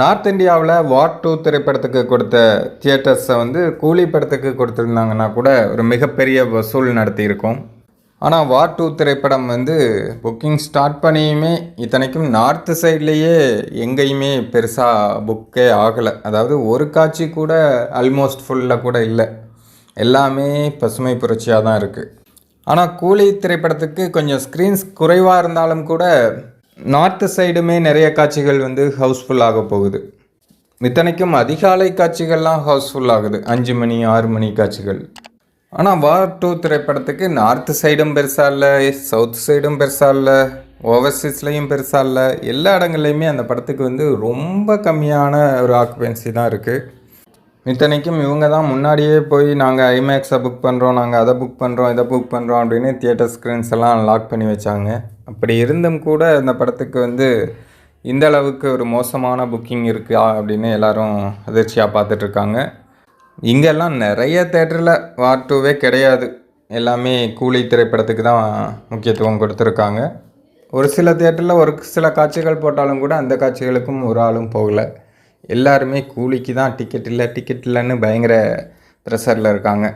North இந்தியாவில் war two திரைப்படத்துக்கு கொடுத்த தியேட்டர்ஸை வந்து கூலி படத்துக்கு கொடுத்துருந்தாங்கன்னா கூட ஒரு மிகப்பெரிய வசூல் நடத்தியிருக்கோம். ஆனால் வார் டூ திரைப்படம் வந்து புக்கிங் ஸ்டார்ட் பண்ணியுமே இத்தனைக்கும் நார்த்து சைட்லேயே எங்கேயுமே பெருசாக புக்கே ஆகலை. அதாவது ஒரு காட்சி கூட ஆல்மோஸ்ட் ஃபுல்லாக கூட இல்லை. எல்லாமே பசுமை புரட்சியாக தான் இருக்குது ஆனால் கூலி திரைப்படத்துக்கு கொஞ்சம் ஸ்க்ரீன்ஸ் குறைவாக இருந்தாலும் கூட நார்த்து சைடுமே நிறைய காட்சிகள் வந்து ஹவுஸ்ஃபுல் ஆக போகுது. இத்தனைக்கும் அதிகாலை காட்சிகள்லாம் ஹவுஸ்ஃபுல் ஆகுது. அஞ்சு மணி ஆறு மணி காட்சிகள். ஆனால் வார் டூ திரைப்படத்துக்கு நார்த்து சைடும் பெருசாக இல்லை சவுத் சைடும் பெருசாக இல்லை ஓவர்சீஸ்லேயும் பெருசாக இல்லை. எல்லா இடங்கள்லையுமே அந்த படத்துக்கு வந்து ரொம்ப கம்மியான ஒரு ஆக்குபென்சி தான் இருக்குது இத்தனைக்கும் இவங்க தான் முன்னாடியே போய் நாங்கள் ஐமேக்ஸை புக் பண்ணுறோம் நாங்கள் அதை புக் பண்ணுறோம் இதை புக் பண்ணுறோம் அப்படின்னு தியேட்டர் ஸ்க்ரீன்ஸ் எல்லாம் லாக் பண்ணி வச்சாங்க. அப்படி இருந்தும் கூட இந்த படத்துக்கு வந்து இந்த அளவுக்கு ஒரு மோசமான புக்கிங் இருக்கா அப்படின்னு எல்லாரும் அதிர்ச்சியாக பார்த்துட்ருக்காங்க. இங்கெல்லாம் நிறைய தேட்டரில் வார் டூவே கிடையாது. எல்லாமே கூலி திரைப்படத்துக்கு தான் முக்கியத்துவம் கொடுத்துருக்காங்க. ஒரு சில தேட்டரில் ஒரு சில காட்சிகள் போட்டாலும் கூட அந்த காட்சிகளுக்கும் ஒரு ஆளும் போகலை. எல்லாருமே கூலிக்கு தான் டிக்கெட் இல்லை டிக்கெட் இல்லைன்னு பயங்கர ப்ரெஷரில் இருக்காங்க.